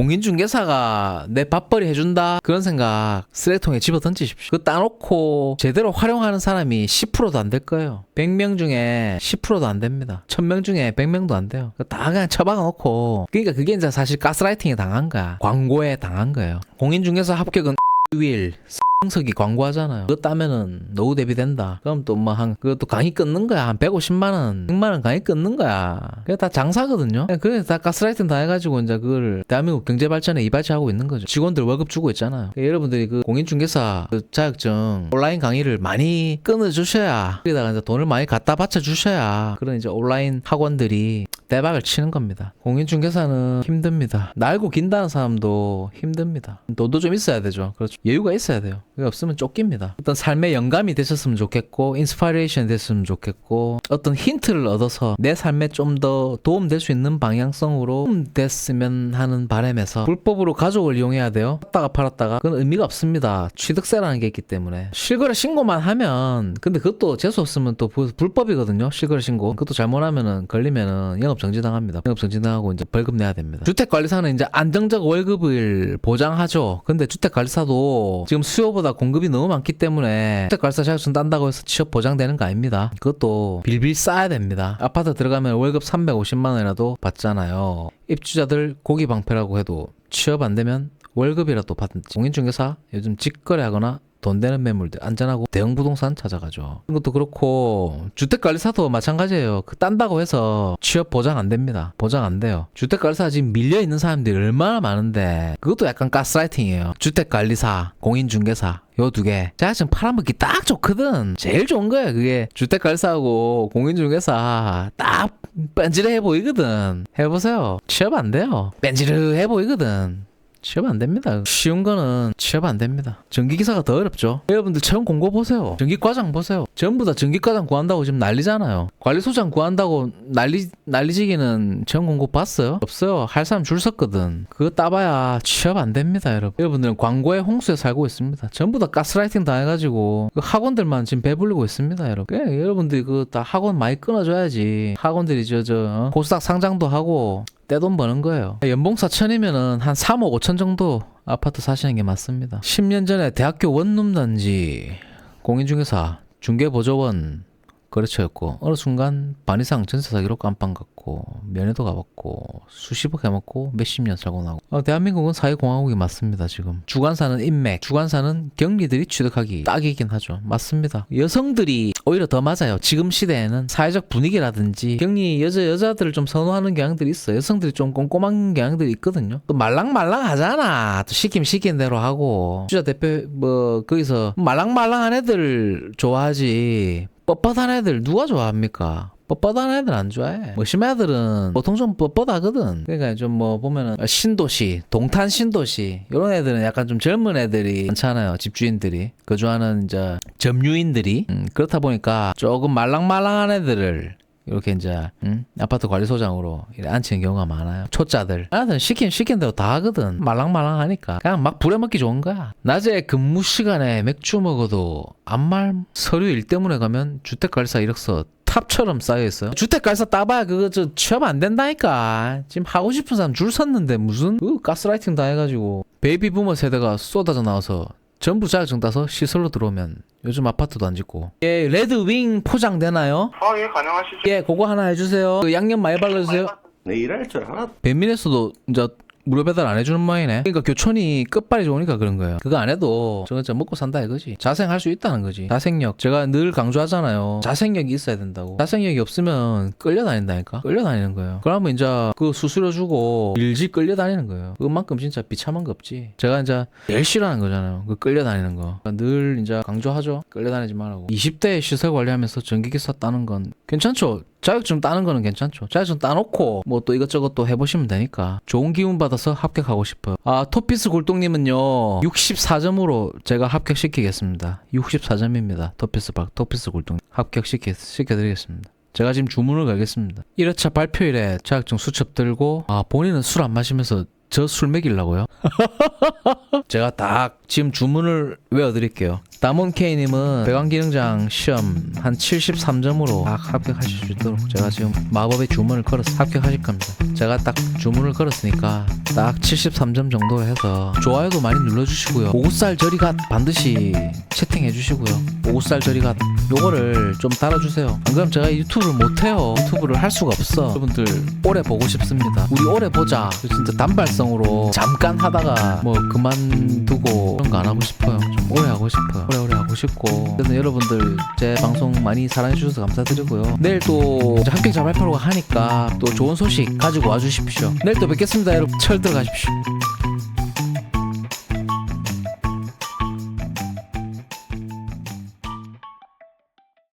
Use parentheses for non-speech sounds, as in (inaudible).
공인중개사가 내 밥벌이 해준다 그런 생각 쓰레기통에 집어 던지십시오. 그거 따놓고 제대로 활용하는 사람이 10%도 안 될 거예요. 100명 중에 10%도 안 됩니다. 1000명 중에 100명도 안 돼요. 다 그냥 처박아 놓고 그러니까 그게 이제 사실 가스라이팅에 당한 거야. 광고에 당한 거예요. 공인중개사 합격은 (laughs) 윌성 석이 광고하잖아요. 그거 따면은 노후 대비된다. 그럼 또 뭐 한 그것도 강의 끊는 거야. 한 150만 원, 100만 원 강의 끊는 거야. 그게 다 장사거든요. 그게 다 가스라이팅 다 해가지고 이제 그걸 대한민국 경제 발전에 이바지하고 있는 거죠. 직원들 월급 주고 있잖아요. 그러니까 여러분들이 그 공인중개사 그 자격증 온라인 강의를 많이 끊어 주셔야 거기다가 이제 돈을 많이 갖다 바쳐 주셔야 그런 이제 온라인 학원들이 대박을 치는 겁니다. 공인중개사는 힘듭니다. 날고 긴다는 사람도 힘듭니다. 돈도 좀 있어야 되죠. 그렇죠. 여유가 있어야 돼요. 그게 없으면 쫓깁니다. 어떤 삶의 영감이 되셨으면 좋겠고, 인스파이레이션 됐으면 좋겠고, 어떤 힌트를 얻어서 내 삶에 좀 더 도움될 수 있는 방향성으로 됐으면 하는 바람에서 불법으로 가족을 이용해야 돼요. 팔았다가 팔았다가 그건 의미가 없습니다. 취득세라는 게 있기 때문에 실거래 신고만 하면 근데 그것도 재수 없으면 또 부- 불법이거든요. 실거래 신고 그것도 잘못하면은 걸리면은 영업 정지 당합니다. 영업 정지 당하고 이제 벌금 내야 됩니다. 주택 관리사는 이제 안정적 월급을 보장하죠. 근데 주택 관리사도 지금 수요보다 공급이 너무 많기 때문에 주택관리사 자격증 딴다고 해서 취업 보장되는 거 아닙니다. 그것도 빌빌 쌓아야 됩니다. 아파트 들어가면 월급 350만 원이라도 받잖아요. 입주자들 고기 방패라고 해도 취업 안 되면 월급이라도 받든지 공인중개사 요즘 직거래하거나 돈 되는 매물들 안전하고 대형 부동산 찾아가죠. 이것도 그렇고 주택관리사도 마찬가지예요. 그 딴다고 해서 취업 보장 안 됩니다. 보장 안 돼요. 주택관리사 지금 밀려 있는 사람들이 얼마나 많은데 그것도 약간 가스라이팅이에요. 주택관리사, 공인중개사 요두 개. 자격증 팔아먹기 딱 좋거든. 제일 좋은 거야 그게 주택관리사하고 공인중개사 딱 뺀질해 보이거든. 해보세요. 취업 안 돼요. 뺀질해 보이거든. 취업 안 됩니다. 쉬운 거는 취업 안 됩니다. 전기기사가 더 어렵죠. 여러분들 채용 공고 보세요. 전기과장 보세요. 전부 다 전기과장 구한다고 지금 난리잖아요. 관리소장 구한다고 난리, 난리지기는 채용 공고 봤어요? 없어요. 할 사람 줄 섰거든. 그거 따봐야 취업 안 됩니다, 여러분. 여러분들은 광고의 홍수에 살고 있습니다. 전부 다 가스라이팅 다 해가지고 그 학원들만 지금 배불리고 있습니다, 여러분. 그래, 여러분들이 그다 학원 많이 끊어줘야지. 학원들이 저, 저, 어? 코스닥 상장도 하고 떼돈 버는 거예요. 연봉 4천이면은 한 3억 5천 정도 아파트 사시는 게 맞습니다. 10년 전에 대학교 원룸 단지 공인중개사 중개보조원 거래처였고 어느 순간 반 이상 전세 사기로 깜빵 갔고 면회도 가봤고 수십억 해먹고 몇십 년 살고 나고. 어, 대한민국은 사회공화국이 맞습니다 지금. 주관사는 인맥 주관사는 경리들이 취득하기 딱이긴 하죠. 맞습니다. 여성들이 오히려 더 맞아요. 지금 시대에는 사회적 분위기라든지 경리 여자 여자들을 좀 선호하는 경향들이 있어요. 여성들이 좀 꼼꼼한 경향들이 있거든요. 또 말랑말랑하잖아. 또 시키면 시킨 대로 하고. 주자 대표 뭐 거기서 말랑말랑한 애들 좋아하지 뻣뻣한 애들 누가 좋아합니까? 뻣뻣한 애들 안 좋아해. 뭐심 애들은 보통 좀 뻣뻣하거든. 그러니까 좀 뭐 보면은 신도시, 동탄 신도시 이런 애들은 약간 좀 젊은 애들이 많잖아요. 집주인들이 거주하는 이제 점유인들이 음, 그렇다 보니까 조금 말랑말랑한 애들을 이렇게 이제 음? 아파트 관리소장으로 앉히는 경우가 많아요. 초짜들. 나한테는 시킨 시킨 대로 다 하거든. 말랑말랑하니까 그냥 막 부려먹기 좋은 거야. 낮에 근무 시간에 맥주 먹어도 아무 말 서류 일 때문에 가면 주택관리사 이력서 탑처럼 쌓여 있어요. 주택관리사 따봐야 그거 저 취업 안 된다니까. 지금 하고 싶은 사람 줄 섰는데 무슨 그 가스라이팅 다 해가지고 베이비 부머 세대가 쏟아져 나와서 전부 자격증 따서 시설로 들어오면 요즘 아파트도 안 짓고. 예, 레드윙 포장 되나요? 아, 예, 가능하시죠. 예, 그거 하나 해주세요. 그 양념 많이 발라주세요. 내 일 할 줄 알아? 배민에서도 이제 무료 배달 안 해주는 모양이네. 그러니까 교촌이 끝발이 좋으니까 그런 거예요. 그거 안 해도 저거 진짜 먹고 산다 이거지. 자생할 수 있다는 거지. 자생력. 제가 늘 강조하잖아요. 자생력이 있어야 된다고. 자생력이 없으면 끌려다닌다니까. 끌려다니는 거예요. 그러면 이제 그 수수료 주고 일지 끌려다니는 거예요. 그만큼 진짜 비참한 거 없지. 제가 이제 싫어하는 거잖아요. 그 끌려다니는 거. 그러니까 늘 이제 강조하죠. 끌려다니지 말라고. 20대 시설 관리하면서 전기기사 따는 건 괜찮죠. 자격증 따는 거는 괜찮죠. 자격증 따놓고 뭐 또 이것저것 또 해보시면 되니까 좋은 기운 받아서 합격하고 싶어요. 아 토피스 골동님은요 64점으로 제가 합격시키겠습니다. 64점입니다. 토피스 박 토피스 골동 합격시키 시켜드리겠습니다. 제가 지금 주문을 걸겠습니다. 1회차 발표일에 자격증 수첩 들고 아 본인은 술 안 마시면서 저 술 먹이려고요? (laughs) 제가 딱 지금 주문을 외워드릴게요. 다몬케이님은 배관기능장 시험 한 73점으로 딱 합격하실 수 있도록 제가 지금 마법의 주문을 걸어서 합격하실 겁니다. 제가 딱 주문을 걸었으니까 딱 73점 정도로 해서 좋아요도 많이 눌러주시고요. 오구살 저리가 반드시 채팅해 주시고요. 오구살 저리가 요거를 좀 달아주세요. 안 그럼 제가 유튜브를 못해요. 유튜브를 할 수가 없어. 여러분들 오래 보고 싶습니다. 우리 오래 보자. 진짜 단발성으로 잠깐 하다가 뭐 그만두고 그런 거 안 하고 싶어요. 좀 오래 하고 싶어요. 오래오래 하고 싶고. 그래서 여러분들 제 방송 많이 사랑해 주셔서 감사드리고요. 내일 또 이제 합격 자 발표가 하니까 또 좋은 소식 가지고 와주십시오. 내일 또 뵙겠습니다. 여러분 철 들어가십시오.